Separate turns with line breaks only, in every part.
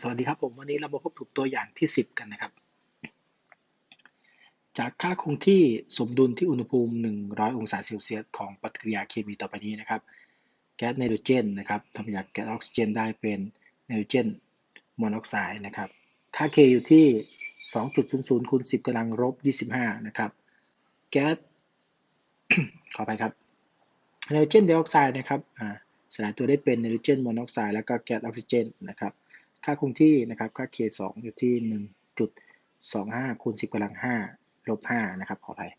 สวัสดีครับผมวันนี้เรามาพบกับตัวอย่างที่ 10 กันนะครับ จากค่าคงที่สมดุลที่อุณหภูมิ 100 องศาเซลเซียสของปฏิกิริยาเคมีต่อไปนี้นะครับ แก๊สไนโตรเจนนะครับทำจากแก๊สออกซิเจนได้เป็นไนโตรเจนมอนอกไซด์นะครับ ค่า K อยู่ที่ 2.00คูณ10กำลังลบ25 นะครับ แก๊สขอไปครับไนโตรเจนไดออกไซด์นะครับสลายตัวได้เป็นไนโตรเจนมอนอกไซด์แล้วก็แก๊สออกซิเจนนะครับ ค่าคงที่นะครับ ค่า K 2อยู่ที่ 1.25คูณ10กำลัง5ลบ5นะครับ ขออภัย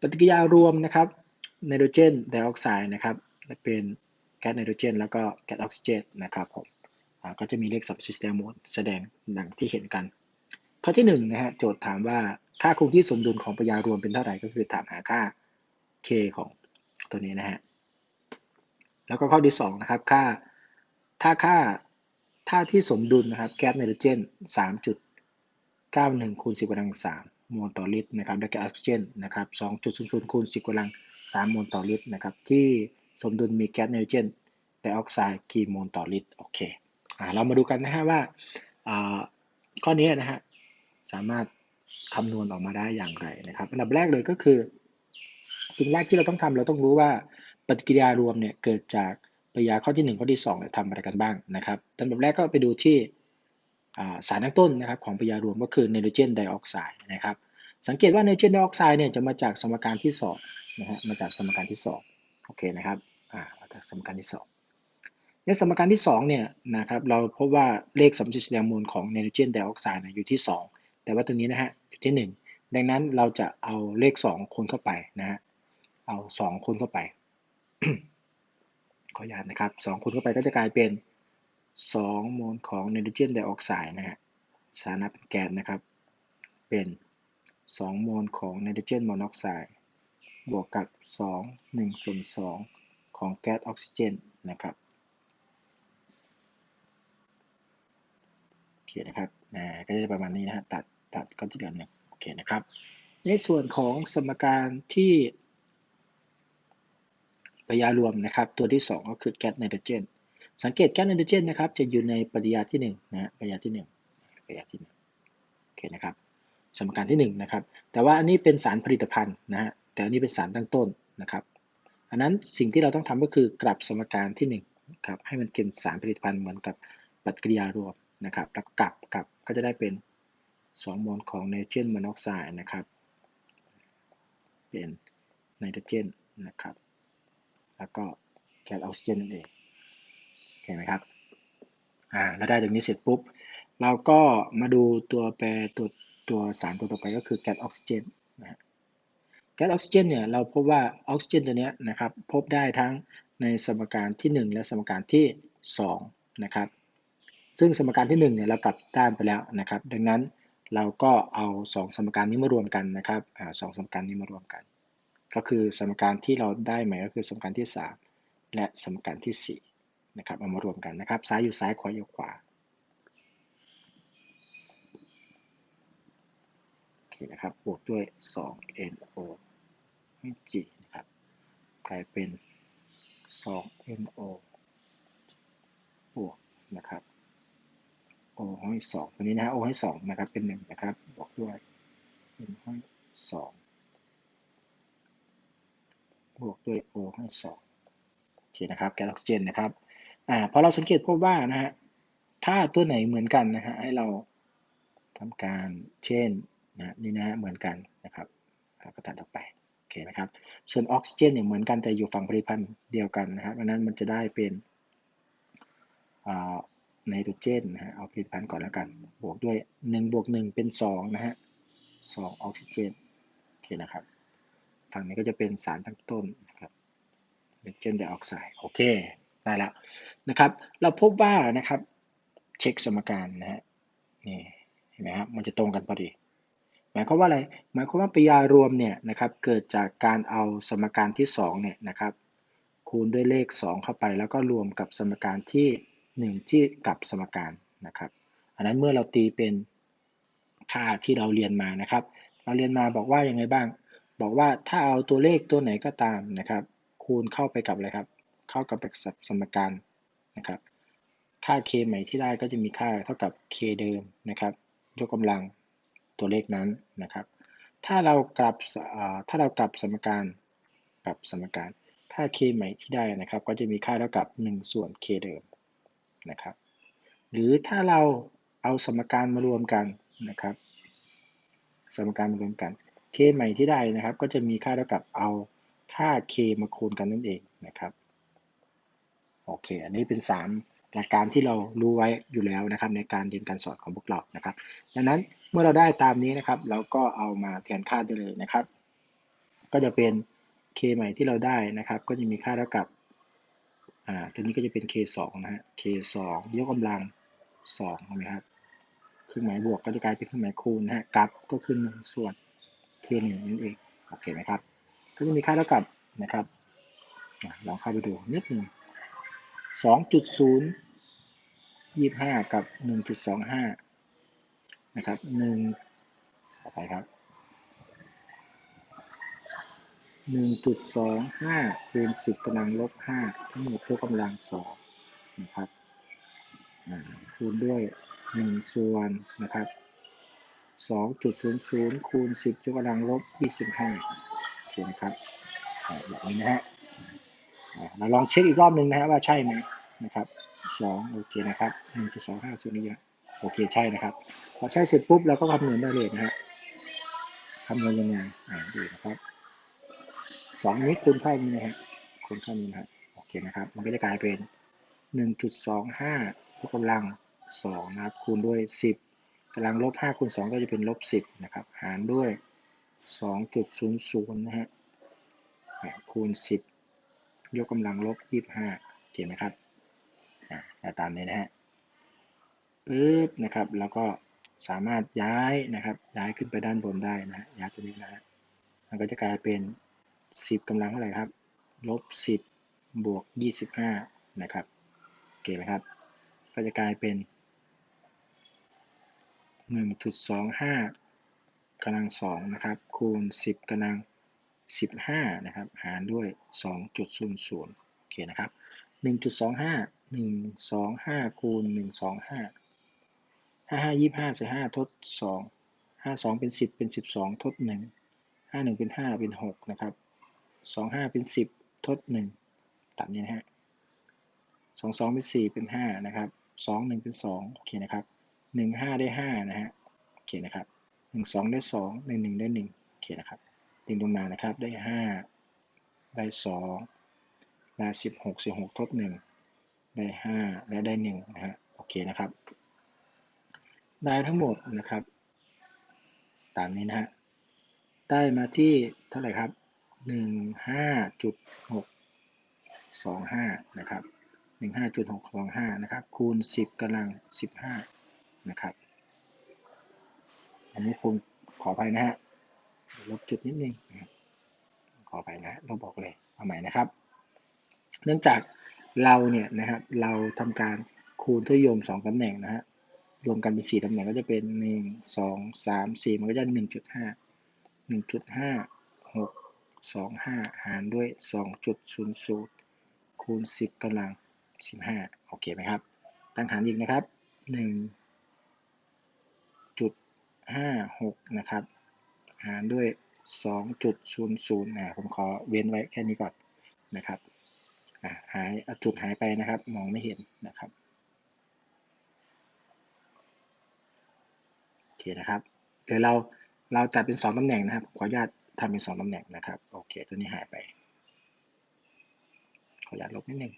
ปฏิกิริยารวมนะครับ ไนโตรเจนไดออกไซด์นะครับ เป็นแก๊สไนโตรเจน แล้วก็แก๊สออกซิเจนนะครับผมก็จะมีเลข subsystem mode แสดงดังที่เห็นกัน ข้อที่1นะฮะ โจทย์ถามว่าค่าคงที่สมดุลของปฏิกิริยารวมเป็นเท่าไหร่ ก็คือถามหาค่า K ของตัวนี้นะฮะ แล้วก็ข้อที่2นะครับ ค่า ถ้าค่า ถ้าที่สมดุลนะครับแก๊สไนโตรเจน 3.91คูณ10กำลัง3มวลต่อลิตรนะครับและแก๊สออกซิเจนนะครับ2.00คูณ10กำลัง3มวลต่อลิตรนะครับที่สมดุลมีแก๊สไนโตรเจนไดออกไซด์กี่มวลต่อลิตรโอเคอ่าเรามาดูกันนะฮะว่าอ่าข้อนี้นะฮะสามารถคำนวณออกมาได้อย่างไรนะครับอันดับแรกเลยก็คือ สิ่งแรกที่เราต้องทำเราต้องรู้ว่าปฏิกิริยารวมเนี่ยเกิดจาก ปริยาข้อที่ 1 ข้อที่2เนี่ยทำอะไรกันบ้างนะครับอันดับแรกก็ไปดูที่สารตั้งต้นนะครับของปริยารวมก็คือไนโตรเจนไดออกไซด์นะครับ สังเกตว่าไนโตรเจนไดออกไซด์เนี่ยจะมาจากสมการที่2นะฮะมาจากสมการที่2โอเคนะครับอ่ามาจากสมการที่2ในสมการที่2เนี่ยนะครับเราพบว่าเลขสัมพันธ์แสดงมูลของไนโตรเจนไดออกไซด์อยู่ที่ 2 แต่ว่าตัวนี้นะฮะอยู่ที่ 1 ดังนั้นเราจะเอาเลข 2 คูณเข้าไปนะฮะเอา 2คูณเข้าไป ออนุญาตนะครับ2คูณเข้าไปก็จะกลายเป็น2โมลของไนโตรเจนไดออกไซด์นะฮะสถานะเป็นแก๊สนะครับ เป็น 2 โมลของไนโตรเจนมอนอกไซด์บวกกับ 2 1ส่วน2ของแก๊สออกซิเจนนะครับโอเคนะครับนะก็จะประมาณนี้นะฮะตัดตัดก็จะเหลือหนึ่งโอเคนะครับ ในส่วนของสมการที่ ปริยารวมนะครับ ตัวที่ 2 ก็คือแก๊สไนโตรเจน สังเกตแก๊สไนโตรเจนนะครับ จะอยู่ในปฏิกิริยาที่1นะฮะปฏิกิริยาที่1ปฏิกิริยาที่1โอเคนะครับ สมการที่1นะครับ แต่ว่าอันนี้เป็นสารผลิตภัณฑ์นะฮะ แต่อันนี้เป็นสารตั้งต้นนะครับ อันนั้นสิ่งที่เราต้องทำก็คือกลับสมการที่1ครับ ให้มันเป็นสารผลิตภัณฑ์เหมือนกับปฏิกิริยารวมนะครับ แล้วก็กลับกลับก็จะได้เป็น2โมลของไนโตรเจนมอนอกไซด์นะครับ เป็นไนโตรเจนนะครับ แล้วก็แก๊สออกซิเจนนั่นเองเห็นไหมครับอ่าแล้วได้ตรงนี้เสร็จปุ๊บ เราก็มาดูตัวแปรตัวตัวสารตัวต่อไปก็คือแก๊สออกซิเจนนะแก๊สออกซิเจนเนี่ยเราพบว่าออกซิเจนตัวนี้นะครับพบได้ทั้งในสมการที่ 1 และสมการที่ 2 นะครับ ซึ่งสมการที่1เนี่ยเรากลับด้านไปแล้วนะครับ ดังนั้นเราก็เอา 2 สมการนี้มารวมกันนะครับอ่าสสมการนี้มารวมกัน ก็คือสมการที่เราได้ใหม่ก็คือสมการที่ 3 และสมการที่4นะครับเอามารวมกันนะครับซ้ายอยู่ซ้ายขวาอยู่ขวาโอเคนะครับบวกด้วย 2NO ให้ G นะครับกลายเป็น 2NO บวกนะครับ O ให้2ตัวนี้นะฮะ O ให้2นะครับเป็น1นะครับบวกด้วย N ให้2 บวกด้วย O ให้2โอเคนะครับแก๊สออกซิเจนนะครับอ่าพอเราสังเกตพบว่านะฮะถ้าตัวไหนเหมือนกันนะฮะให้เราทำการเช่นนะนี่นะเหมือนกันนะครับก็ตัดออกไปโอเคนะครับส่วนออกซิเจนเนี่ยเหมือนกันแต่อยู่ฝั่งผลิตภัณฑ์เดียวกันนะครับดังนั้นมันจะได้เป็นไนโตรเจนนะฮะเอาผลิตภัณฑ์ก่อนแล้วกัน บวกด้วย1บวก1เป็น2นะฮะ2ออกซิเจนโอเคนะครับ ฝั่งนี้ก็จะเป็นสารตั้งต้นนะครับไนเจนไดออกไซด์โอเค ได้แล้วนะครับ เราพบว่านะครับเช็คสมการนะฮะนี่เห็นไหมครับมันจะตรงกันพอดี หมายความว่าอะไร หมายความว่าปริยารวมเนี่ยนะครับเกิดจากการเอาสมการที่2เนี่ยนะครับคูณด้วยเลข 2 เข้าไป แล้วก็รวมกับสมการที่ 1 ที่กับสมการนะครับ อันนั้นเมื่อเราตีเป็นค่าที่เราเรียนมานะครับ เราเรียนมาบอกว่ายังไงบ้าง บอกว่าถ้าเอาตัวเลขตัวไหนก็ตามนะครับ คูณเข้าไปกับอะไรครับ เข้ากับแบบสมการนะครับ ค่า k ใหม่ที่ได้ก็จะมีค่าเท่ากับ k เดิมนะครับ ยกกำลังตัวเลขนั้นนะครับ ถ้าเรากลับถ้าเรากลับสมการกลับสมการค่า k ใหม่ที่ได้นะครับ ก็จะมีค่าเท่ากับ 1 ส่วน k เดิมนะครับ หรือถ้าเราเอาสมการมารวมกันนะครับ สมการมารวมกัน k ใหม่ที่ได้นะครับ ก็จะมีค่าเท่ากับเอาค่า k มาคูณกันนั่นเองนะครับโอเค อันนี้เป็น 3 หลักการที่เรารู้ไว้อยู่แล้วนะครับ ในการเรียนการสอนของพวกเรานะครับ ดังนั้นเมื่อเราได้ตามนี้นะครับ เราก็เอามาแทนค่าได้เลยนะครับ ก็จะเป็น k ใหม่ที่เราได้นะครับ ก็จะมีค่าเท่ากับอ่าตัวนี้ก็จะเป็น k 2นะฮะ k 2ยกกำลัง2นะครับเครื่องหมายบวกก็จะกลายเป็นเครื่องหมายคูณนะฮะกลับก็คือ1ส่วน k 1 นั่นเองโอเคไหมครับก็จะมีค่าเท่ากับนะครับลองเข้าไปดูนิดหนึ่ง2.0 25 กับ 1.25 นะครับ1ต่อไปครับ 1.25คูณ10กำลังลบ 5 ทั้งหมดยกกำลัง 2 นะครับคูณด้วย 1 ส่วนนะครับ 2.00 คูณ 10ยกกำลังลบ 25โอเคนะครับแบบนี้นะฮะเราลองเช็คอีกรอบหนึ่งนะฮะว่าใช่ไหมนะครับ 2 โอเคนะครับ 1.25ส่วนนี้โอเคใช่นะครับ พอใช่เสร็จปุ๊บเราก็คำนวณได้เลยนะฮะคำนวณยังไงอ่าดูนะครับ 2 นี้คูณเข้านี้นะฮะคูณเข้านี้นะฮะโอเคนะครับ มันก็จะกลายเป็น 1.25ยกกำลัง2นะครับคูณด้วย 10 กำลังลบ5คูณ2ก็จะเป็นลบ10นะครับ หารด้วย 2.00นะฮะคูณ 10 ยกกำลังลบ25โอเคไหมครับอ่าตามนี้นะฮะปึ๊บนะครับ แล้วก็สามารถย้ายนะครับ ย้ายขึ้นไปด้านบนได้นะย้ายตัวนี้นะฮะมันก็จะกลายเป็น 10กำลังเท่าไหร่ครับ ลบ 10 บวก 25 นะครับโอเคไหมครับ ก็จะกลายเป็น 1.25กำลัง2นะครับ คูณ 10กำลัง 15 นะครับ หารด้วย 2.00 โอเคนะครับ 1.25 125 คูณ 125 55 25ใส่5ทด 2 52 เป็น 10 เป็น 12 ทด 1 51 เป็น 5 เป็น 6 นะครับ 25 เป็น 10 ทด 1 ตัดนี้นะฮะ 22 เป็น 4 เป็น 5 นะครับ 21 เป็น 2 โอเคนะครับ หนึ่งห้าได้ห้านะฮะโอเคนะครับหนึ่งสองได้สองหนึ่งหนึ่งได้หนึ่งโอเคนะครับดึงลงมานะครับได้ห้าได้สองได้สิบหกสิบหกทบหนึ่งได้ห้าและได้หนึ่งนะฮะโอเคนะครับ ได้ทั้งหมดนะครับ ตามนี้นะฮะได้มาที่เท่าไหร่ครับหนึ่งห้าจุดหกสองห้านะครับหนึ่งห้าจุดหกสองห้านะครับคูณสิบกำลังสิบห้า นะครับ อันนี้ผมขอไปนะฮะลบจุดนิดนึงขอไปนะเราบอกเลยเอาใหม่นะครับ เนื่องจากเราเนี่ยนะครับเราทำการคูณทศนิยม2ตำแหน่งนะฮะรวมกันเป็น4ตำแหน่งก็จะเป็น1 2 3 4มันก็จะ1.5 1.5 6 25หารด้วย2.00คูณ10กำลัง15โอเคไหมครับ ตั้งหารอีกนะครับ1.56นะครับ หารด้วย 2.00นะผมขอเว้นไว้แค่นี้ก่อนนะครับหายจุดหายไปนะครับ มองไม่เห็นนะครับโอเคนะครับเดี๋ยวเราเราจัดเป็น 2ตำแหน่งนะครับขออนุญาตทำเป็น 2ตำแหน่งนะครับโอเคตัวนี้หายไป ขออนุญาตลบนิดนึง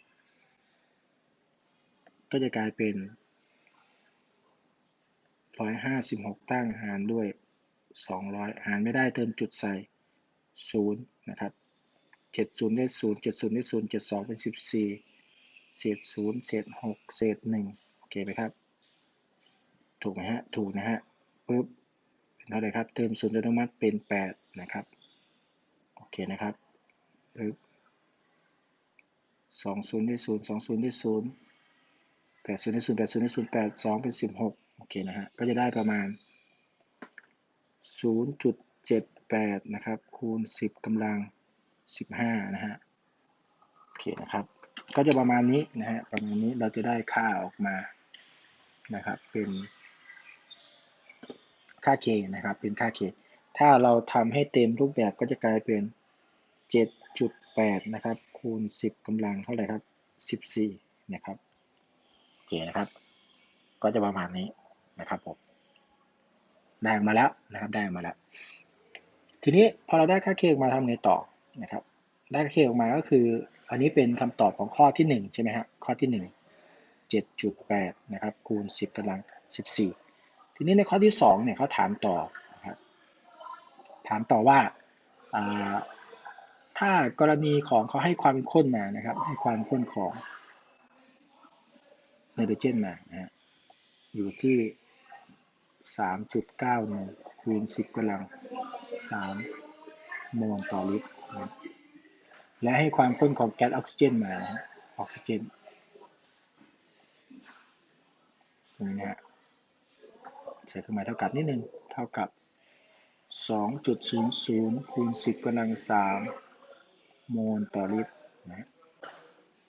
ก็จะกลายเป็น 156ตั้งหารด้วย200หารไม่ได้เติมจุดใส่0นะครับ70ได้0 70ได้0 72เป็น14เศษ0เศษ6เศษ1โอเคไหมครับ ถูกไหมฮะ ถูกนะฮะปุ๊บเป็นเท่าไหร่ครับ เติมศูนย์อัตโนมัติเป็น8นะครับ โอเคนะครับปึ๊บ20ได้0 20ได้0 80ได้0 80ได้0 8 2เป็น16 โอเคนะฮะ ก็จะได้ประมาณ 0.78 นะครับ คูณ 10กำลัง 15 นะฮะ โอเคนะครับ ก็จะประมาณนี้นะฮะ ประมาณนี้เราจะได้ค่าออกมานะครับ เป็นค่า k นะครับ เป็นค่า k ถ้าเราทำให้เต็มรูปแบบก็จะกลายเป็น 7.8 นะครับ คูณ 10กำลังเท่าไหร่ครับ 14 นะครับ โอเคนะครับ ก็จะประมาณนี้ นะครับผมได้ออกมาแล้วนะครับได้ออกมาแล้ว ทีนี้พอเราได้ค่า k ออกมาทำไงต่อนะครับ ได้ค่า k ออกมาก็คือ อันนี้เป็นคำตอบของข้อที่ 1 ใช่ไหมฮะข้อที่ 1 7.8นะครับคูณ 10กำลัง 14 ทีนี้ในข้อที่2เนี่ยเขาถามต่อนะครับถามต่อว่าถ้ากรณีของเขาให้ความข้นมานะครับ ให้ความข้นของไนโตรเจนมานะฮะอยู่ที่ 3.91คูณ10กำลัง 3 โมลต่อลิตรนะและให้ความข้นของแก๊สออกซิเจนมาออกซิเจนตรงนี้นะฮะใส่เครื่องหมายเท่ากับนิดนึง เท่ากับ 2.00คูณ10กำลัง 3 โมลต่อลิตรนะ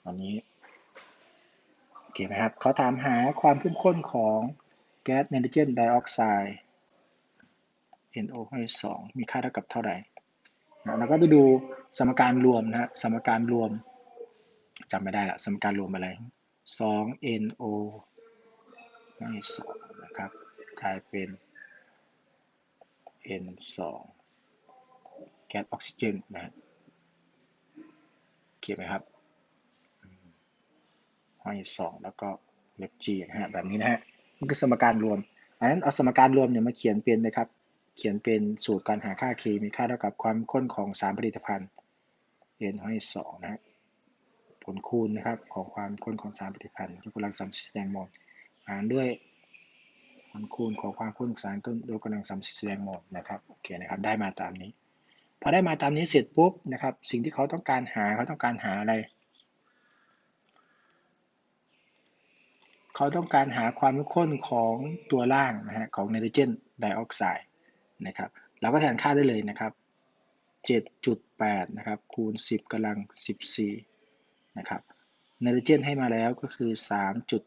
ตอนนี้โอเคไหมครับเขาถามหาความเข้มข้นของ แก๊สไนโตรเจนไดออกไซด์ NO ให้2มีค่าเท่ากับเท่าไหร่นะแล้วก็ไปดูสมการรวมนะฮะสมการรวมจำไม่ได้ละสมการรวมอะไร2 NO ให้2นะครับกลายเป็น N2 แก๊สออกซิเจนนะฮะเขียนไหมครับห้อย2แล้วก็เล็บ G นะฮะแบบนี้นะฮะ มันคือสมการรวมอันนั้นเอาสมการรวมเนี่ยมาเขียนเป็นนะครับ เขียนเป็นสูตรการหาค่า K มีค่าเท่ากับความข้นของสารผลิตภัณฑ์ N ห้อย2นะฮะผลคูณนะครับของความข้นของสารผลิตภัณฑ์ยกกำลังสามสิบแรงโมลหารด้วยผลคูณของความข้นของสารต้นยกกำลังสามสิบแรงโมลนะครับโอเคนะครับได้มาตามนี้พอได้มาตามนี้เสร็จปุ๊บนะครับสิ่งที่เขาต้องการหาเขาต้องการหาอะไร เขาต้องการหาความเข้มข้นของตัวล่างนะฮะของไนโตรเจนไดออกไซด์นะครับเราก็แทนค่าได้เลยนะครับ 7.8 นะครับ คูณ 10กำลัง 14 นะครับไนโตรเจนให้มาแล้วก็คือ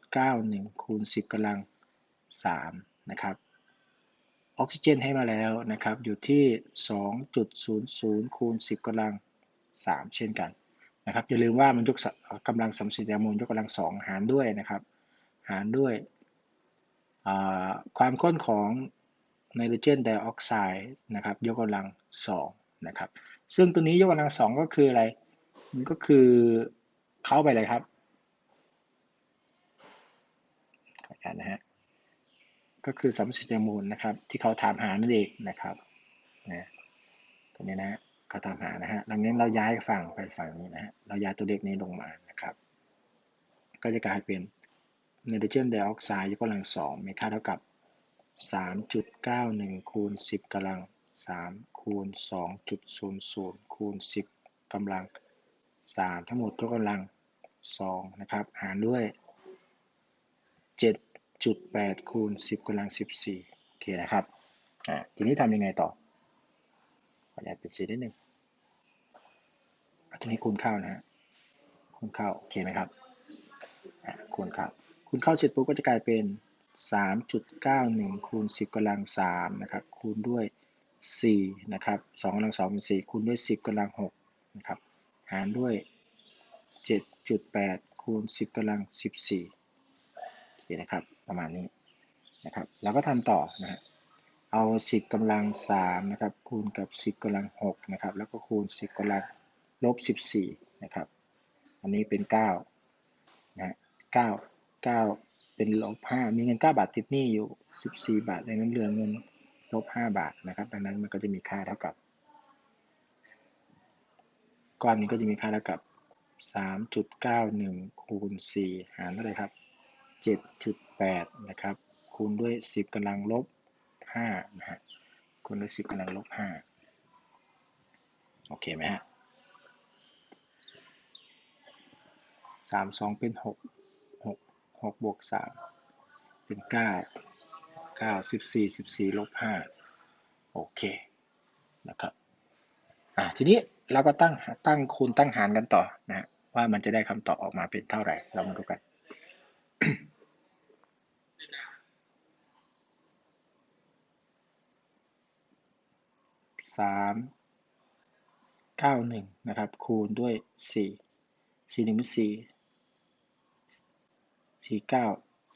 3.91 คูณ 10กำลัง 3 นะครับ ออกซิเจนให้มาแล้วนะครับ อยู่ที่ 2.00 คูณ 10กำลัง 3 เช่นกันนะครับ อย่าลืมว่ามันยกกำลังสัมสิทธิ์ยมูลยกกำลัง 2 หารด้วยนะครับ หารด้วยความข้นของไนโตรเจนไดออกไซด์นะครับยกกำลัง2นะครับซึ่งตัวนี้ยกกำลัง 2 ก็คืออะไร มันก็คือเข้าไปเลยครับขออนุญาตนะฮะก็คือสัมสิทธิมูลนะครับที่เขาถามหานั่นเองนะครับนะตัวนี้นะเขาถามหานะฮะดังนั้นเราย้ายฝั่งไปฝั่งนี้นะฮะเราย้ายตัวเลขนี้ลงมานะครับ ก็จะกลายเป็น ไนโตรเจนไดออกไซด์ยกกำลัง2มีค่าเท่ากับ 3.91 คูณ 10กำลัง 3 คูณ 2.00 คูณ 10กำลัง 3 ทั้งหมดยกกำลัง 2 นะครับ หารด้วย 7.8 คูณ 10กำลัง 14 โอเคนะครับ อ่า ทีนี้ทำยังไงต่อขออนุญาตเป็นสีนิดนึงทีนี้คูณเข้านะฮะคูณเข้า โอเคไหมครับ คูณเข้า คูณเข้าเสร็จปุ๊บก็จะกลายเป็น 3.91 คูณ 10กำลัง3นะครับ คูณด้วย 4 นะครับ2กำลัง2เป็น 4 คูณด้วย 10กำลัง6นะครับ หารด้วย 7.8 คูณ 10กำลัง 14โอเคนะครับ ประมาณนี้นะครับ แล้วก็ทำต่อนะฮะเอา 10กำลัง3นะครับ คูณกับ 10กำลัง6นะครับ แล้วก็คูณ 10กำลังลบ 14นะครับ อันนี้เป็น9นะฮะ9 9เป็นลบ5มีเงิน9บาทติดหนี้อยู่14บาทดังนั้นเหลือเงินลบ5บาทนะครับ ดังนั้นมันก็จะมีค่าเท่ากับก้อนนี้ก็จะมีค่าเท่ากับ3.91คูณ4หารเท่าไหร่ครับ7.8นะครับ คูณด้วย10กำลังลบ5นะฮะคูณด้วย10กำลังลบ5โอเคไหมฮะ3 2เป็น6 6 6บวก3เป็น9 9 14 14ลบ5โอเคนะครับอ่าทีนี้เราก็ตั้งตั้งคูณตั้งหารกันต่อนะฮะว่ามันจะได้คำตอบออกมาเป็นเท่าไหร่ เรามาดูกันสามเก้าหนึ่งนะครับ คูณด้วยสี่สี่หนึ่งเป็นสี่ สี่เก้า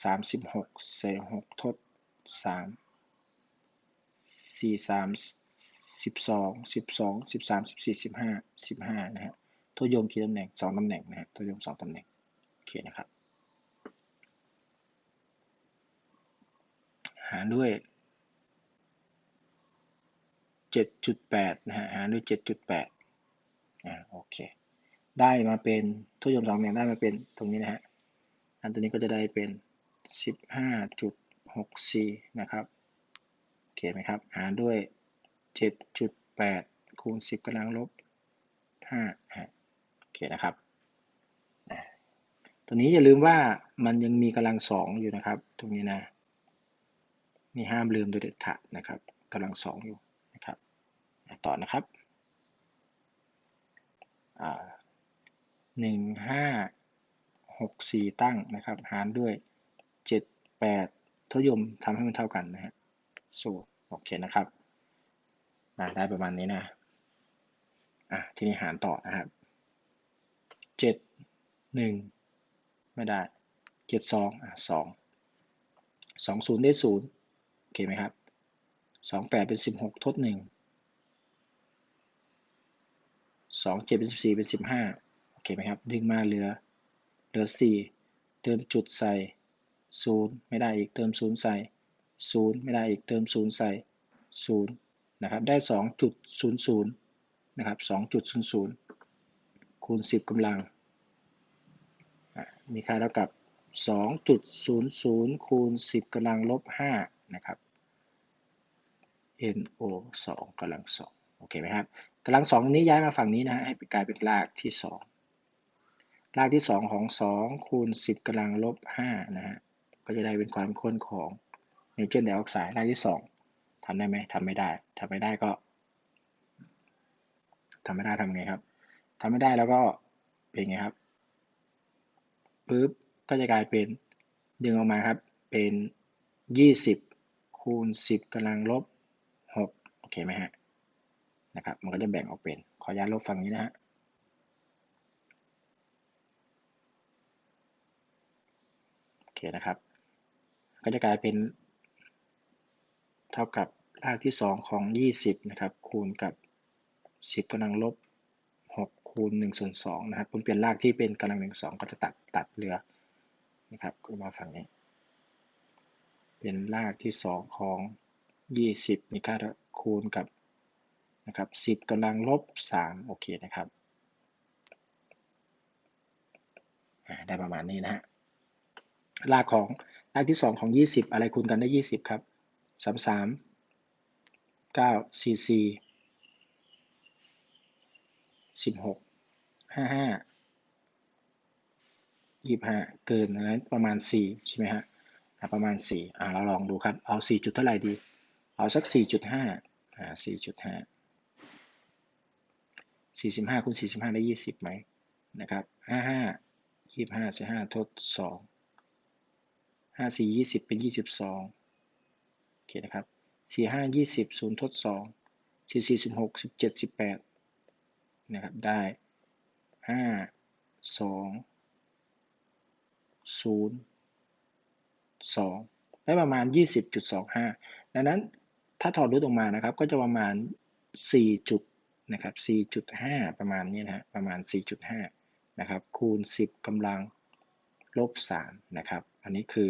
สามสิบหกเศษหกทดสามสี่สามสิบสองสิบสองสิบสามสิบสี่สิบห้าสิบห้านะฮะทดโยมกี่ตำแหน่งสองตำแหน่งนะฮะทดโยมสองตำแหน่งโอเคนะครับ หารด้วย7.8นะฮะหารด้วย7.8อ่าโอเคได้มาเป็นทุกยมสองเนี่ยได้มาเป็นตรงนี้นะฮะ อันตัวนี้ก็จะได้เป็น 15.64 นะครับโอเคไหมครับ หารด้วย 7.8 คูณ 10กำลังลบ5โอเคนะครับตัวนี้อย่าลืมว่ามันยังมีกำลังสองอยู่นะครับ ตรงนี้นะมีห้ามลืมโดยเด็ดขาดนะครับกำลังสองอยู่นะครับต่อนะครับหนึ่งห้า หกสี่ตั้งนะครับ หารด้วยเจ็ดแปดทศยมทำให้มันเท่ากันนะฮะสูตรโอเคนะครับได้ประมาณนี้นะอะทีนี้หารต่อนะครับเจ็ดหนึ่งไม่ได้เจ็ดสองอะสองสองศูนย์ได้ศูนย์โอเคไหมครับสองแปดเป็นสิบหกทดหนึ่งสองเจ็ดเป็นสิบสี่เป็นสิบห้าโอเคไหมครับ ดึงมาเหลือ เหลือสี่เติมจุดใส่ศูนย์ไม่ได้อีกเติมศูนย์ใส่ศูนย์ไม่ได้อีกเติมศูนย์ใส่ศูนย์นะครับ ได้สองจุดศูนย์ศูนย์นะครับสองจุดศูนย์ศูนย์คูณสิบกำลัง มีค่าเท่ากับ 2.00 คูณ 10กำลังลบ 5 นะครับ NO 2กำลัง2โอเคไหมครับกำลังสองนี้ย้ายมาฝั่งนี้นะให้กลายเป็นรากที่สอง รากที่สองของสองคูณสิบกำลังลบห้านะฮะก็จะได้เป็นความข้นของไนโตรเจนไดออกไซด์รากที่สองทำได้ไหมทำไม่ได้ทำไม่ได้ก็ทำไม่ได้ทำไงครับทำไม่ได้แล้วก็เป็นไงครับปุ๊บก็จะกลายเป็นดึงออกมาครับเป็น 20 คูณ 10กำลังลบ 6 โอเคไหมฮะนะครับมันก็จะแบ่งออกเป็น ขออนุญาตลบฝั่งนี้นะฮะ โอเคนะครับ ก็จะกลายเป็น เท่ากับรากที่ 2 ของ 20 นะครับ คูณกับ 10กำลังลบ 6 คูณ1ส่วน2นะครับผมเปลี่ยนรากที่เป็นกำลัง1 2 ก็จะตัดตัดเหลือนะครับก็มาฝั่งนี้ เป็นรากที่ 2 ของ 20มีค่าคูณกับนะครับ10กำลังลบ 3 โอเคนะครับได้ประมาณนี้นะฮะ รากของรากที่ 2 ของ 20 อะไรคูณกันได้ 20 ครับ 33 9 44 16 55 25 เกินนั้นประมาณ 4 ใช่ไหมฮะประมาณ 4 อ่าเราลองดูครับ เอา 4 จุดเท่าไหร่ดี เอาสัก 4.5 อ่า 4.5สี่สิบห้าคูณสี่สิบห้าได้ยี่สิบไหมนะครับห้าห้ายี่ห้าสิบห้าทดสอง ห้าสี่ยี่สิบเป็นยี่สิบสองโอเคนะครับสี่ห้ายี่สิบศูนย์ทดสองสี่สี่สิบหกสิบเจ็ดสิบแปดนะครับได้ห้าสองศูนย์สองได้ประมาณยี่สิบจุดสองห้าดังนั้นถ้าถอดรูทออกมานะครับ ก็จะประมาณสี่จุดนะครับ 4.5 ประมาณนี้นะฮะ ประมาณ 4.5 นะครับ คูณ 10กำลังลบ 3 นะครับ อันนี้คือ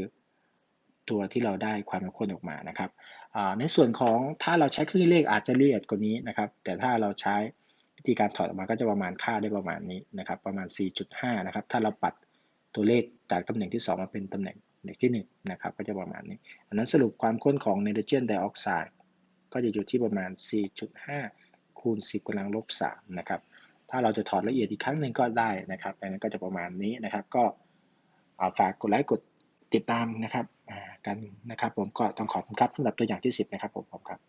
ตัวที่เราได้ความเข้มข้นออกมานะครับในส่วนของถ้าเราใช้เครื่องเลขอาจจะละเอียดกว่านี้นะครับ แต่ถ้าเราใช้วิธีการถอดออกมาก็จะประมาณค่าได้ประมาณนี้นะครับ ประมาณ 4.5 นะครับ ถ้าเราปัดตัวเลขจากตำแหน่งที่ 2 มาเป็นตำแหน่งเลขที่1นะครับ ก็จะประมาณนี้ อันนั้นสรุปความข้นของไนโตรเจนไดออกไซด์ก็จะอยู่ที่ประมาณ 4.5 คูณ 10กำลังลบ3นะครับ ถ้าเราจะถอดละเอียดอีกครั้งหนึ่งก็ได้นะครับอันนั้นก็จะประมาณนี้นะครับ ก็ฝากกดไลค์กด ติดตามนะครับกันนะครับผมก็ต้องขอบคุณครับสำหรับตัวอย่างที่ 10 นะครับผมครับ